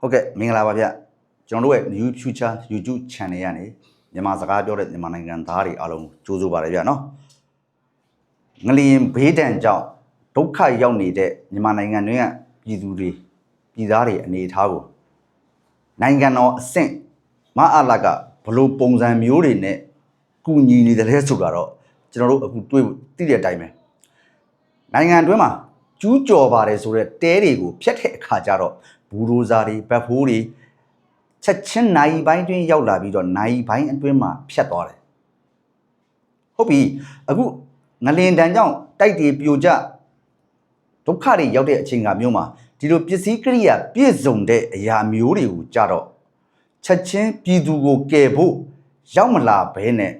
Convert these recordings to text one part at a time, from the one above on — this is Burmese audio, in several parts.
ဟုတ်ကဲ့မင်္ဂလာပါဗျကျွန်တော်တို့ရဲ့ New Future YouTube Channel ကနေမြန်မာစကားပြောတဲ့မြန်မာနိုင်ငံသားတွေအားလုံးကြိုးစားပါတယ်ဗျနော်ငလျင်ဘေးဒဏ်ကြောင့်ဒုက္ခရောက်နေတဲ့မြန်မာနိုင်ငံတွင်းကပြည်သူတွေပြည်သားတွေအနေအထားကိုနိုင်ငံတော်အဆင့်မအားလာကဘလို့ပုံစံမျိုးတွေနဲ့ကူညီနေတယ်လဲဆိုတာတော့ကျွန်တော်တို့အခုတွေ့သိတဲ့အတိုင်းပဲနိုင်ငံအတွင်းမှာ ကျူးကျော်ပါတယ်ဆိုတော့တဲတွေကိုဖျက်တဲ့အခါကျတော့ဘူရိုဇာတွေဘက်ဖိုးတွေချက်ချင်းနိုင်ပိုင်းတွင်းရောက်လာပြီးတော့နိုင်ပိုင်းအတွင်းမှာဖျက်သွားတယ်ဟုတ်ပြီအခုငလင်တန်ကြောင့်တိုက်တွေပြိုကျဒုက္ခတွေရောက်တဲ့အချိန်ကမျိုးမှာဒီလိုပစ္စည်းကိရိယာပြည့်စုံတဲ့အရာမျိုးတွေကိုကြတော့ချက်ချင်းပြည်သူကိုကယ်ဖို့ရောက်မလာဘဲနဲ့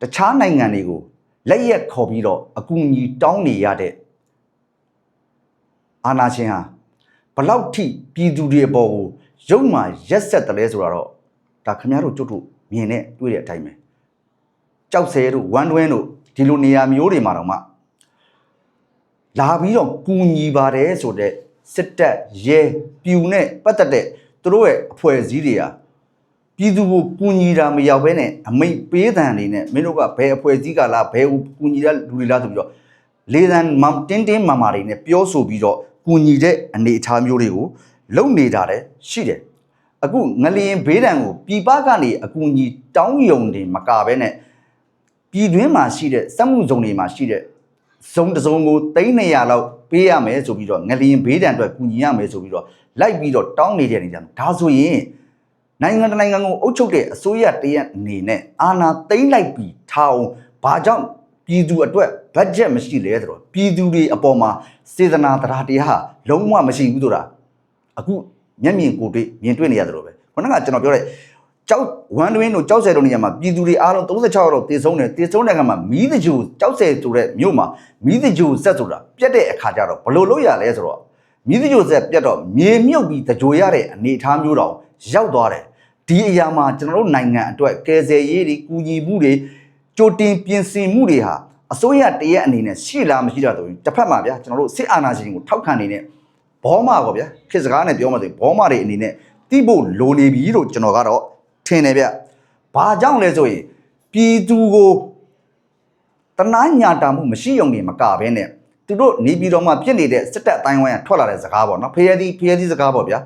တခြားနိုင်ငံတွေကိုလက်ရက်ခေါ်ပြီးတော့အကူအညီတောင်းနေရတဲ့ အာနာရှင်ဟာဘလောက်ထိပြည်သူတွေအပေါ်ကိုရုံမှရက်ဆက်တယ်လဲဆိုတာတော့ဒါခင်ဗျားတို့ကျွတ်တို့မြင်နဲ့တွေ့တဲ့အတိုင်းပဲကြောက်စဲတို့ဝမ်းတွင်းတို့ဒီလိုနေရာမျိုးတွေမှာတော့မှလာပြီးတော့ကူညီပါတယ်ဆိုတဲ့စစ်တပ်ရဲပြူနဲ့ပတ်သက်တဲ့သူတို့ရဲ့အဖွဲ့အစည်းတွေဟာပြည်သူကိုကူညီတာမရောက်ဘဲနဲ့အမိတ်ပေးတန်နေနဲ့မင်းတို့ကဘယ်အဖွဲ့အစည်းကလားဘယ်ကူညီတဲ့လူတွေလားဆိုပြီးတော့လေတန်မမ်တင်းတင်းမာမာတွေနဲ့ပြောဆိုပြီးတော့ ကူညီတဲ့အနေအထားမျိုးတွေကိုလုပ်နေတာလည်းရှိတယ်အခုငလျင်ဘေးဒဏ်ကိုပြည်ပကနေအကူအညီတောင်းယုံနေမကဘဲနဲ့ပြည်တွင်းမှာရှိတဲ့စက်မှုဇုံတွေမှာရှိတဲ့ဇုံတစ်စုံကို300လောက်ပေးရမယ်ဆိုပြီးတော့ငလျင်ဘေးဒဏ်အတွက်ကူညီရမယ်ဆိုပြီးတော့လိုက်ပြီးတော့တောင်းနေတဲ့နေကြတယ်ဒါဆိုရင်နိုင်ငံတစ်နိုင်ငံကိုအုပ်ချုပ်တဲ့အစိုးရတရက်အနေနဲ့အာဏာသိမ်းလိုက်ပြီးထားအောင်ဘာကြောင့် ပြည်သူအတွက်ဘတ်ဂျက်မရှိလဲဆိုတော့ပြည်သူတွေအပေါ်မှာစေတနာတရားတရားဟာလုံးဝမရှိဘူးဆိုတာအခုမျက်မြင်ကိုယ်တွေ့မြင်တွေ့နေရတယ်လို့ပဲခုနကကျွန်တော်ပြောတဲ့ကြောက်ဝမ်တွင်းတို့ကြောက်ဆယ်တို့နေရာမှာပြည်သူတွေအားလုံး36ရောက်တော့တည်ဆုံးတယ်တည်ဆုံးတဲ့ကမှာမီးတကြိုကြောက်ဆယ်ဆိုတဲ့မြို့မှာမီးတကြိုဆက်ဆိုတာပြက်တဲ့အခါကျတော့ဘယ်လိုလုပ်ရလဲဆိုတော့မြည်တကြိုဆက်ပြတ်တော့မြေမြုပ်ပြီးတကြိုရတဲ့အနေအထားမျိုးတောင်ရောက်သွားတယ်ဒီအရာမှာကျွန်တော်တို့နိုင်ငံအတွက်ကယ်ဆယ်ရေးတွေကူညီမှုတွေ ကြိုတင်ပြင်ဆင်မှုတွေဟာအစိုးရတရက်အနေနဲ့ရှိလားမရှိတာဆိုရင်တစ်ဖက်မှာဗျာကျွန်တော်တို့စစ်အာဏာရှင်ကိုထောက်ခံနေတဲ့ဘောမပေါ့ဗျာခေတ်စကားနဲ့ပြောမှဆိုရင်ဘောမတွေအနေနဲ့တိဖို့လိုနေပြီလို့ကျွန်တော်ကတော့ထင်တယ်ဗျဘာကြောင့်လဲဆိုရင်ပြည်သူကိုတနာညာတာမှုမရှိုံနေမကဘဲနဲ့သူတို့နေပြည်တော်မှာဖြစ်နေတဲ့စစ်တပ်အတိုင်းဝိုင်းကထွက်လာတဲ့စကားပေါ့နော်ဖျဲသီးဖျဲသီးစကားပေါ့ဗျာ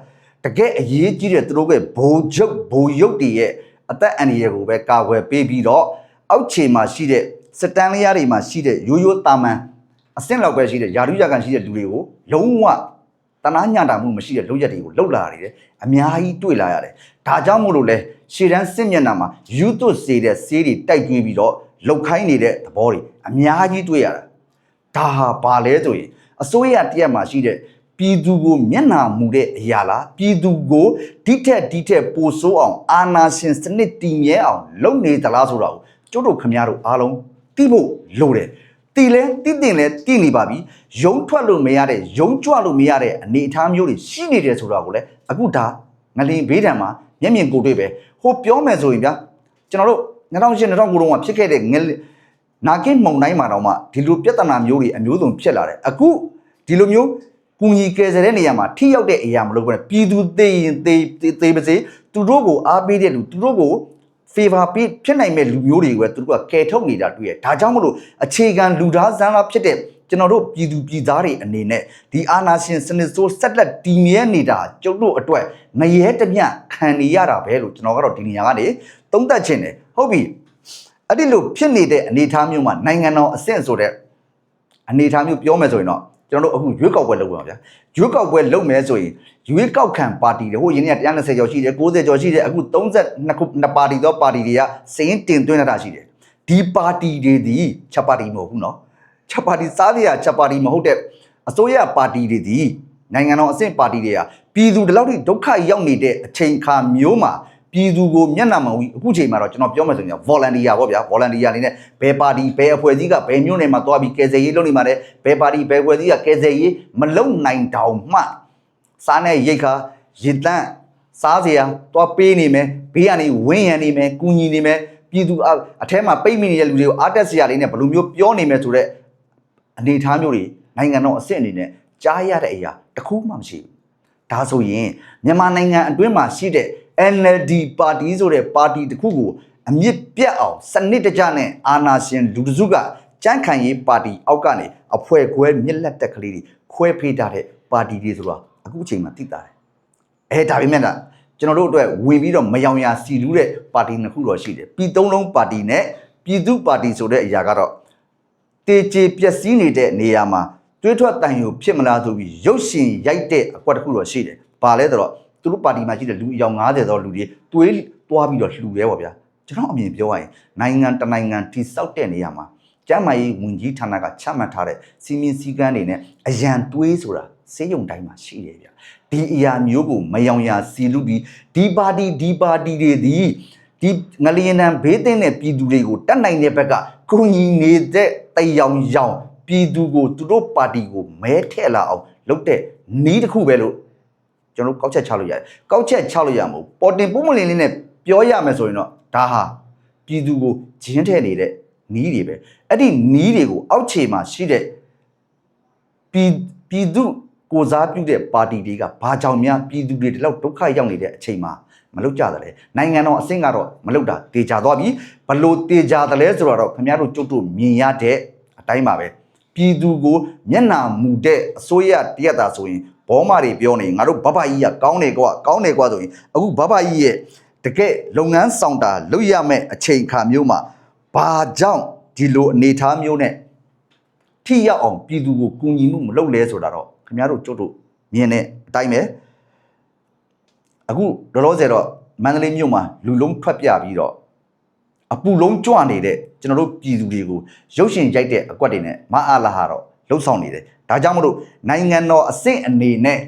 တကယ်အရေးကြီးတဲ့သူတို့ကဘိုလ်ချုပ်ဘိုလ်ရုပ်တွေရဲ့အသက်အန္တရာယ်ကိုပဲကာကွယ်ပေးပြီးတော့ အောက်ခြေမှာရှိတဲ့စစ်တမ်းလျားတွေမှာရှိတဲ့ရိုးရိုးတာမန်အဆင့်လောက်ပဲရှိတဲ့ယာရုရကန်ရှိတဲ့လူတွေကိုလုံးဝတနာညာတာမှုမရှိတဲ့လုပ်ရက်တွေကိုလှုပ်လာရတယ်အများကြီးတွေ့လာရတယ်ဒါကြောင့်မို့လို့လဲရှေ့တန်းစစ်မျက်နှာမှာယူသွတ်စေတဲ့ဆေးတွေတိုက်ကျွေးပြီးတော့လှုပ်ခိုင်းနေတဲ့သဘောတွေအများကြီးတွေ့ရတာဒါဟာဘာလဲဆိုရင်အစိုးရတရက်မှာရှိတဲ့ပြည်သူကိုမျက်နှာမူတဲ့အရာလားပြည်သူကိုဒီထက်ဒီထက်ပိုဆိုးအောင်အာဏာရှင်စနစ်တည်မြဲအောင်လုပ်နေသလားဆိုတာကို ကျတို့ခမများတို့အားလုံးသိဖို့လိုတယ်တီလဲတိတင်လဲတိနေပါပြီယုံထွက်လို့မရတဲ့ယုံကြွလို့မရတဲ့အနေအထားမျိုးတွေရှိနေတယ်ဆိုတာကိုလည်းအခုဒါငလင်ဘေးဒဏ်မှာမျက်မြင်ကိုယ်တွေ့ပဲဟိုပြောမယ်ဆိုရင်ဗျာကျွန်တော်တို့2008 2009တုန်းကဖြစ်ခဲ့တဲ့ငလင်နာကင်းမုံတိုင်းမှာတော့မှဒီလိုပြဿနာမျိုးတွေအမျိုးစုံဖြစ်လာတယ်အခုဒီလိုမျိုးကုညီကယ်ဆယ်တဲ့နေရာမှာထိရောက်တဲ့အရာမလို့ပဲပြည်သူသေးရင်သေးသေးသေးပါစေသူတို့ကိုအားပေးတဲ့လူသူတို့ကို favor ပေးဖြစ်နိုင်မဲ့လူမျိုးတွေကသူတို့ကကယ်ထုတ်နေတာတွေ့ရဒါကြောင့်မလို့အခြေခံလူသားစမ်းလာဖြစ်တဲ့ကျွန်တော်တို့ပြည်သူပြည်သားတွေအနေနဲ့ဒီအာနာရှင်စနစ်ဆိုးဆက်လက်တည်မြဲနေတာကျုပ်တို့အတွက်ငရဲတမျှခံနေရတာပဲလို့ကျွန်တော်ကတော့ဒီနေရာကနေသုံးသပ်ချင်တယ်ဟုတ်ပြီအဲ့ဒီလိုဖြစ်နေတဲ့အနေအထားမျိုးမှာနိုင်ငံတော်အဆင့်ဆိုတဲ့အနေအထားမျိုးပြောမယ်ဆိုရင်တော့ ကျွန်တော်တို့အခုရွေးကောက်ပွဲလုပ်ပါဗျာရွေးကောက်ပွဲလုပ်မယ်ဆိုရင်ရွေးကောက်ခံပါတီတွေဟိုယင်းက120ကျော်ရှိတယ်60ကျော်ရှိတယ်အခု32ခုနှစ်ပါတီတော့ပါတီတွေကစရင်တင်သွင်းတာရှိတယ်ဒီပါတီတွေဒီချက်ပါတီမဟုတ်ဘူးနော်ချက်ပါတီစားရချက်ပါတီမဟုတ်တဲ့အစိုးရပါတီတွေဒီနိုင်ငံတော်အဆင့်ပါတီတွေကပြည်သူဒီလောက်ထိဒုက္ခရောက်နေတဲ့အချိန်ခါမျိုးမှာ ပြည်သူကိုမျက်နှာမဝီအခုချိန်မှာတော့ကျွန်တော်ပြောမယ်ဆိုရင် volunteer ပေါ့ဗျာ volunteer အနေနဲ့ဘယ်ပါတီဘယ်အဖွဲ့အစည်းကဘယ်မျိုးနယ်မှာတွားပြီးကယ်ဆယ်ရေးလုပ်နေမှာလဲဘယ်ပါတီဘယ်အဖွဲ့အစည်းကကယ်ဆယ်ရေးမလုပ်နိုင်တောင်မှစားနဲ့ရိတ်ခါရစ်တန့်စားစရာတွားပေးနေမယ်ဘေးကနေဝင်းရံနေမယ်ကူညီနေမယ်ပြည်သူအအထဲမှာပိတ်မိနေတဲ့လူတွေကိုအားတက်စရာလေးနဲ့ဘယ်လိုမျိုးပြောနေမယ်ဆိုတော့အနေအထားမျိုးတွေနိုင်ငံတော်အဆင့်အနေနဲ့ကြားရတဲ့အရာတစ်ခုမှမရှိဘူးဒါဆိုရင်မြန်မာနိုင်ငံအတွင်းမှာရှိတဲ့ NLD ပါတီဆိုတဲ့ပါတီတစ်ခုကိုအမြင့်ပြတ်အောင်စနစ်တကျနဲ့အာဏာရှင်လူတစုကကြမ်းခံရေးပါတီအောက်ကနေအဖွဲ့ခွဲမြက်လက်တက်ကလေးတွေခွဲဖေးထားတဲ့ပါတီတွေဆိုတာအခုအချိန်မှာသိတာတယ်အဲဒါပေမဲ့ကကျွန်တော်တို့အတွက်ဝင်ပြီးတော့မယောင်ရာစီလူးတဲ့ပါတီနှစ်ခုတော့ရှိတယ်ပြည်သုံးလုံးပါတီနဲ့ပြည်သူပါတီဆိုတဲ့အရာကတော့တေချေပျက်စီးနေတဲ့နေရာမှာတွေးထွက်တန်ယူဖြစ်မလားဆိုပြီးရုပ်ရှင်ရိုက်တဲ့အကွက်တစ်ခုတော့ရှိတယ်။ဘာလဲဆိုတော့ သူတို့ပါတီမှာရှိတဲ့လူအယောက်90သောလူတွေတွေးတွားပြီးတော့လှူရဲပါဗျာ။ကျွန်တော်အမြင်ပြောရရင်နိုင်ငံတစ်နိုင်ငံတိစောက်တဲ့နေရာမှာကျမ်းမာရေးဝန်ကြီးဌာနကချမှတ်ထားတဲ့စီမင်းစည်းကမ်းတွေနဲ့အရန်တွေးဆိုတာစေယုံတိုင်းမှာရှိတယ်ဗျာ။ဒီအရာမျိုးကိုမယောင်ရာစီလူပြီးဒီပါတီဒီပါတီတွေဒီဒီငလျင်တန်ဘေးသင့်တဲ့ပြည်သူတွေကိုတတ်နိုင်တဲ့ဘက်ကကုညီနေတဲ့တယောင်ယောင်ပြည်သူကိုသူတို့ပါတီကိုမဲထည့်လာအောင်လုပ်တဲ့နီးတစ်ခုပဲလို့ ကျွန်တော်တို့ကောက်ချက်ချလို့ရတယ်ကောက်ချက်ချလို့ရမှာမဟုတ်ပေါ်တင်ပုံမလင်းလေးနဲ့ပြောရမယ်ဆိုရင်တော့ဒါဟာပြည်သူကိုဂျင်းထည့်နေတဲ့နီးတွေပဲအဲ့ဒီနီးတွေကိုအောက်ခြေမှာရှိတဲ့ပြည်ပြည်သူကိုစားပြုတဲ့ပါတီတွေကဘာကြောင့်များပြည်သူတွေဒီလောက်ဒုက္ခရောက်နေတဲ့အချိန်မှာမလုပ်ကြတယ်လေနိုင်ငံတော်အဆင့်ကတော့မလုပ်တာတေချာသွားပြီဘလို့တေချာတယ်လဲဆိုတော့ခင်ဗျားတို့ကျုပ်တို့မြင်ရတဲ့အတိုင်းပါပဲပြည်သူကိုမျက်နာမူတဲ့အစိုးရတရက်တာဆိုရင် ဘောမာတွေပြောနေငါတို့ဘဘကြီးကကောင်းတယ်ကွာကောင်းတယ်ကွာဆိုရင်အခုဘဘကြီးရဲ့တကယ်လုပ်ငန်းဆောင်တာလုပ်ရမယ့်အချိန်အခါမျိုးမှာဘာကြောင့်ဒီလိုအနေအထားမျိုးနဲ့ထိရောက်အောင်ပြည်သူကိုကူညီမှုမလုပ်လဲဆိုတာတော့ခင်ဗျားတို့ကျုပ်တို့မြင်တဲ့အတိုင်းပဲအခုလောလောဆယ်တော့မန္တလေးမြို့မှာလူလုံးထွက်ပြပြီးတော့အပူလုံးကြွနေတဲ့ကျွန်တော်တို့ပြည်သူတွေကိုရုပ်ရှင်ရိုက်တဲ့အကွက်တွေနဲ့မအားလာဟာတော့လှုပ်ဆောင်နေတယ် ဒါကြောင့်မလို့နိုင်ငံတော်အဆင့်အနေနဲ့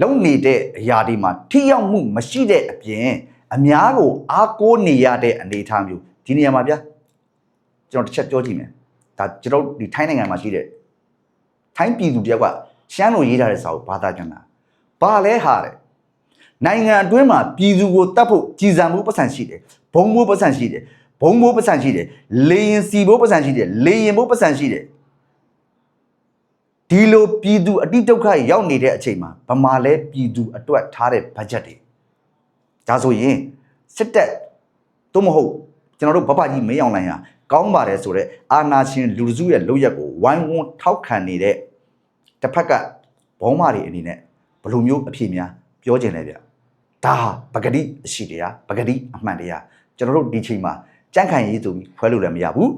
လုံနေတဲ့အရာတွေမှာထိရောက်မှုမရှိတဲ့အပြင်အများကိုအားကိုးနေရတဲ့အနေအထားမျိုးဒီနေရာမှာဗျာကျွန်တော်တစ်ချက်ပြောကြည့်မယ်ဒါကျွန်တော်တို့ဒီထိုင်းနိုင်ငံမှာရှိတဲ့ထိုင်းပြည်သူတယောက်ကရှမ်းလိုရေးထားတဲ့စာကိုဘာသာပြန်တာဘာလဲဟာတဲ့နိုင်ငံအတွင်းမှာပြည်သူကိုတတ်ဖို့ကြည်စံမှုပတ်စံရှိတယ်ဘုံဘိုးပတ်စံရှိတယ်ဘုံဘိုးပတ်စံရှိတယ်လေရင်စီဘိုးပတ်စံရှိတယ်လေရင်ဘိုးပတ်စံရှိတယ် ဒီလိုပြည်သူအတိဒုက္ခရောက်နေတဲ့အချိန်မှာဗမာလဲပြည်သူအတွက်ထားတဲ့ဘတ်ဂျက်တွေဒါဆိုရင်စစ်တပ်သို့မဟုတ်ကျွန်တော်တို့ဘဘကြီးမင်းအောင်လိုင်ဟာကောင်းပါတယ်ဆိုတော့အာနာရှင်လူစုရဲ့လုပ်ရက်ကိုဝိုင်းဝန်းထောက်ခံနေတဲ့တစ်ဖက်ကဘောင်းမာတွေအနေနဲ့ဘယ်လိုမျိုးအဖြစ်များပြောကျင်လဲဗျဒါဟာပဂတိအရှိတရားပဂတိအမှန်တရားကျွန်တော်တို့ဒီချိန်မှာကြန့်ခိုင်ရေးဆိုပြီးခွဲလို့လည်းမရဘူး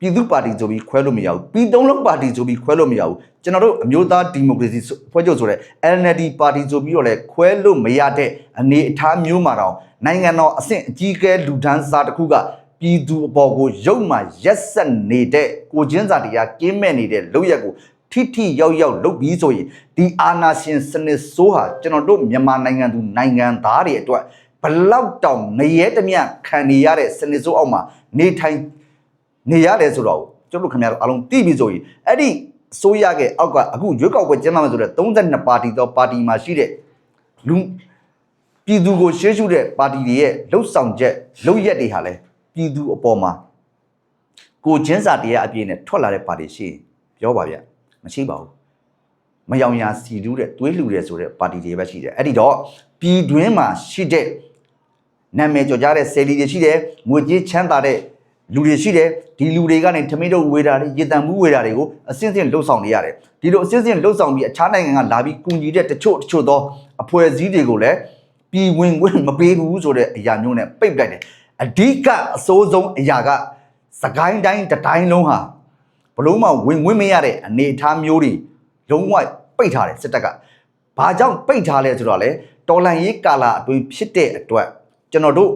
ပြည်သူပါတီဆိုပြီးခွဲလို့မရဘူးပြည်သုံးလုံးပါတီဆိုပြီးခွဲလို့မရဘူးကျွန်တော်တို့အမျိုးသားဒီမိုကရေစီဖွဲ့ချုပ်ဆိုတဲ့ NLD ပါတီဆိုပြီးတော့လည်းခွဲလို့မရတဲ့အနေအထားမျိုးမှာတော့နိုင်ငံတော်အဆင့်အကြီးအကဲလူဒန်းစားတစ်ခုကပြည်သူအပေါ်ကိုရုပ်မှရက်ဆက်နေတဲ့ကိုချင်းစာတရားကင်းမဲ့နေတဲ့လုပ်ရက်ကိုထိထိရောက်ရောက်လုပ်ပြီးဆိုရင်ဒီအာနာရှင်စနစ်ဆိုးဟာကျွန်တော်တို့မြန်မာနိုင်ငံသူနိုင်ငံသားတွေအတွက်ဘလောက်တောင်ငရဲတမျှခံနေရတဲ့စနစ်ဆိုးအောက်မှာနေထိုင် နေရတယ်ဆိုတော့ကျွန်တော်တို့ခင်ဗျားတို့အားလုံးသိပြီဆိုရင်အဲ့ဒီအစိုးရရဲ့အောက်ကအခုရွေးကောက်ပွဲကျင်းပမယ်ဆိုတော့32ပါတီသောပါတီမှာရှိတဲ့လူပြည်သူကိုရှေ့ရှုတဲ့ပါတီတွေရဲ့လှုပ်ဆောင်ချက်လှုပ်ရက်တွေဟာလဲပြည်သူအပေါ်မှာကိုချင်းစာတရားအပြည့်နဲ့ထွက်လာတဲ့ပါတီရှိရင်ပြောပါဗျမရှိပါဘူးမယောင်ရာစီလူးတဲ့သွေးလှူတဲ့ဆိုတဲ့ပါတီတွေပဲရှိတယ်အဲ့ဒီတော့ပြည်တွင်းမှာရှိတဲ့နာမည်ကျော်ကြားတဲ့ဆယ်လီတွေရှိတယ်ငွေကြေးချမ်းသာတဲ့ လူတွေရှိတယ်ဒီလူတွေကနေထမင်းတို့ဝေတာတွေရေတံမှုဝေတာတွေကိုအစင်းစင်းလှုပ်ဆောင်နေရတယ်ဒီလိုအစင်းစင်းလှုပ်ဆောင်ပြီးအခြားနိုင်ငံကလာပြီးကူညီတဲ့တချို့တချို့သောအဖွဲ့အစည်းတွေကိုလည်းပြည်ဝင်ခွင့်မပေးဘူးဆိုတဲ့အရာမျိုးနဲ့ပိတ်ပလိုက်တယ်အဓိကအစိုးဆုံးအရာကစကိုင်းတိုင်းတစ်တိုင်းလုံးဟာဘလို့မှဝင်ဝင်မရတဲ့အနေအထားမျိုးတွေလုံးဝပိတ်ထားတယ်စစ်တပ်ကဘာကြောင့်ပိတ်ထားလဲဆိုတော့လေတော်လန်ရေးကာလာအတွင်းဖြစ်တဲ့အတွက်ကျွန်တော်တို့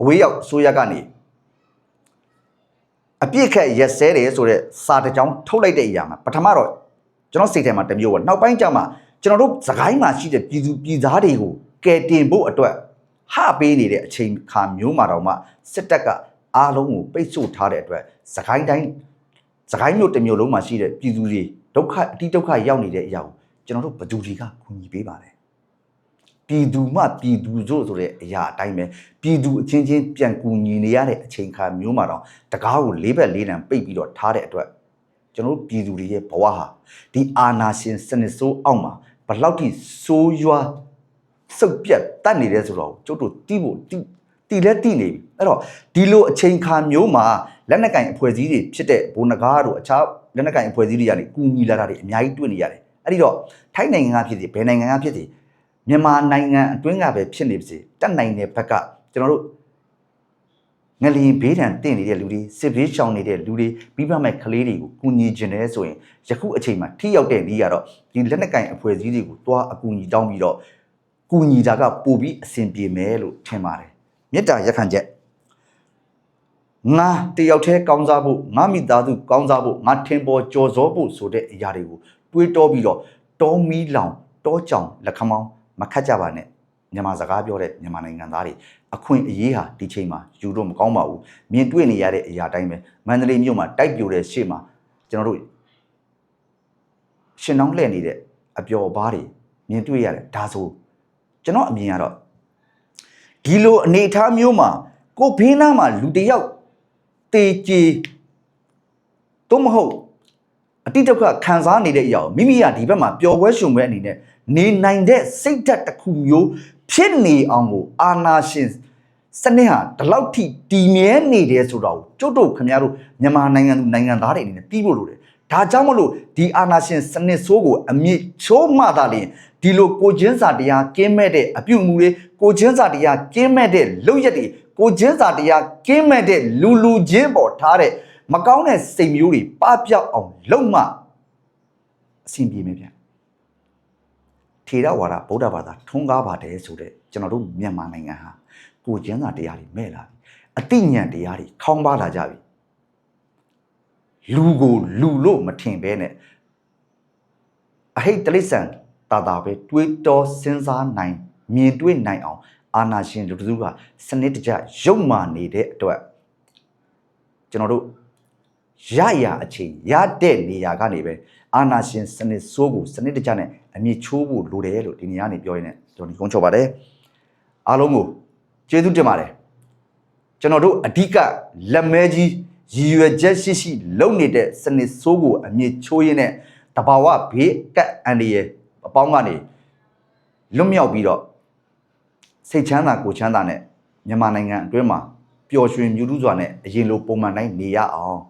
အဝေးရောက်ဆိုရကနေအပြစ်ခက်ရက်စဲတယ်ဆိုတော့စာတစ်ကြောင်းထုတ်လိုက်တဲ့အရာမှာပထမတော့ကျွန်တော်စိတ်ထဲမှာတစ်မျိုးပေါ့နောက်ပိုင်းကျမှကျွန်တော်တို့စကိုင်းမှာရှိတဲ့ပြည်သူပြည်သားတွေကိုကယ်တင်ဖို့အတွက်ဟပေးနေတဲ့အချိန်ခါမျိုးမှာတော့မှစစ်တပ်ကအားလုံးကိုပိတ်ဆို့ထားတဲ့အတွက်စကိုင်းတိုင်းစကိုင်းမြို့တစ်မျိုးလုံးမှာရှိတဲ့ပြည်သူတွေဒုက္ခအတိဒုက္ခရောက်နေတဲ့အရာကိုကျွန်တော်တို့ဘယ်သူတွေကကူညီပေးပါလဲ ပြည်သူမှပြည်သူတို့ဆိုတဲ့အရာအတိုင်းပဲပြည်သူအချင်းချင်းပြန်ကူညီနေရတဲ့အချိန်ခါမျိုးမှာတော့တကားကိုလေးဘက်လေးတန်ပိတ်ပြီးတော့ထားတဲ့အတွက်ကျကျွန်တော်တို့ပြည်သူတွေရဲ့ဘဝဟာဒီအာနာရှင်စနစ်ဆိုးအောက်မှာဘယ်လောက်ထိဆိုးရွားစုပ်ပြတ်တတ်နေတယ်ဆိုတော့ကျုပ်တို့တီးဖို့တီးတီးလဲတီးနေပြီအဲ့တော့ဒီလိုအချိန်ခါမျိုးမှာလက်နက်ကင်အဖွဲ့အစည်းတွေဖြစ်တဲ့ဘုံနဂါတို့အခြားလက်နက်ကင်အဖွဲ့အစည်းတွေကနေကူညီလာတာတွေအများကြီးတွေ့နေရတယ်အဲ့ဒီတော့ထိုင်းနိုင်ငံကဖြစ်စီဘယ်နိုင်ငံကဖြစ်စီ မြန်မာနိုင်ငံအတွင်းကပဲဖြစ်နေပါစေတက်နိုင်တဲ့ဘက်ကကျွန်တော်တို့ငလျင်ဘေးဒဏ်တင့်နေတဲ့လူတွေစစ်ဘေးရှောင်နေတဲ့လူတွေပြီးပါမဲ့ကလေးတွေကိုကူညီခြင်းလဲဆိုရင်ယခုအချိန်မှာထိရောက်တဲ့နည်းကတော့ဒီလက်နက်ကင်အဖွဲ့အစည်းတွေကိုတွားအကူအညီတောင်းပြီးတော့ကူညီတာကပိုပြီးအဆင်ပြေမယ်လို့ထင်ပါတယ်မေတ္တာရက်ခံချက်ငါတယောက်တည်းကောင်းစားဖို့ငါမိသားစုကောင်းစားဖို့ငါထင်ပေါ်ကြော်စောဖို့ဆိုတဲ့အရာတွေကိုတွေးတောပြီးတော့တောမီလောင်တောကြောင်လက်ခမောင်း မခတ်ကြပါနဲ့မြန်မာစကားပြောတဲ့မြန်မာနိုင်ငံသားတွေအခွင့်အရေးဟာဒီချိန်မှာယူတော့မကောင်းပါဘူးမြင်တွေ့နေရတဲ့အရာတိုင်းပဲမန္တလေးမြို့မှာတိုက်ပြိုတဲ့ရှေ့မှာကျွန်တော်တို့ရှင်နှောင်းလှည့်နေတဲ့အပျော်ပါးတွေမြင်တွေ့ရတယ်ဒါဆိုကျွန်တော်အမြင်ကတော့ဒီလိုအနေအထားမျိုးမှာကိုဘေးနားမှာလူတစ်ယောက်တေကြည်တော့မဟုတ်အတိတ်ကခံစားနေတဲ့အရာကိုမိမိကဒီဘက်မှာပျော်ပွဲရှင်ပွဲအနေနဲ့ နေနိုင်တဲ့စိတ်ဓာတ်တစ်ခုမျိုးဖြစ်နေအောင်ကိုအာနာရှင်စနစ်ဟာဒီလောက်ထိတည်မြဲနေတယ်ဆိုတော့ကျုပ်တို့ခင်ဗျားတို့မြန်မာနိုင်ငံသူနိုင်ငံသားတွေအနေနဲ့ပြီးဖို့လိုတယ်ဒါကြောင့်မလို့ဒီအာနာရှင်စနစ်ဆိုးကိုအမြင့်ချိုးမှသာလျှင်ဒီလိုကိုချင်းစာတရားကင်းမဲ့တဲ့အပြုအမူတွေကိုချင်းစာတရားကင်းမဲ့တဲ့လုပ်ရက်တွေကိုချင်းစာတရားကင်းမဲ့တဲ့လူလူချင်းပေါ်ထားတဲ့မကောင်းတဲ့စိတ်မျိုးတွေပပျောက်အောင်လုပ်မှအဆင်ပြေမယ်ဗျ ထေရဝါဒဗုဒ္ဓဘာသာထုံးကားပါတယ်ဆိုတဲ့ကျွန်တော်တို့မြန်မာနိုင်ငံဟာကိုချင်းစာတရားတွေမဲ့လာပြီအတိညာဏ်တရားတွေခေါင်းပါလာကြပြီလူကိုလူလို့မထင်ဘဲနဲ့အဟိတ်တလိษံတာတာပဲတွေးတောစဉ်းစားနိုင်မြင်တွေ့နိုင်အောင်အာနာရှင်လူတို့ကစနစ်တကျရုပ်မာနေတဲ့အတွက်ကျွန်တော်တို့ ရရအချိန်ရတဲ့နေရာကနေပဲအာနာရှင်စနစ်ဆိုးကိုစနစ်တကျနဲ့အမြင့်ချိုးဖို့လိုတယ်လို့ဒီနေရာနေပြောရင်းနဲ့ကျွန်တော်ဒီကုန်းချော်ပါတယ်အားလုံးကိုကျေးဇူးတင်ပါတယ်ကျွန်တော်တို့အဓိကလက်မဲကြီးရည်ရွယ်ချက်ရှိရှိလုပ်နေတဲ့စနစ်ဆိုးကိုအမြင့်ချိုးရင်းနဲ့တဘာဝဘေးကတ်အန်ဒီရဲ့အပေါင်းကနေလွတ်မြောက်ပြီးတော့စိတ်ချမ်းသာကိုယ်ချမ်းသာနဲ့မြန်မာနိုင်ငံအတွင်းမှာပျော်ရွှင်မြူးထူးစွာနဲ့အရင်လိုပုံမှန်တိုင်းနေရအောင်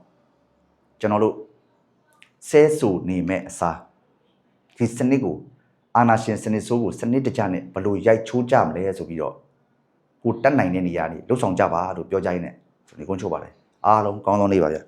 ကျွန်တော်တို့ဆဲဆူနေမဲ့အစားဒီစနစ်ကိုအာနာရှင်စနစ်ဆိုးကိုစနစ်တကျနဲ့ဘယ်လိုရိုက်ချိုးကြမလဲဆိုပြီးတော့ကိုတက်နိုင်တဲ့နေရာတွေလှုပ်ဆောင်ကြပါလို့ပြောကြရင်းနဲ့ဒီကုန်းချုပ်ပါလေအားလုံးကောင်းကောင်းနေပါဗျ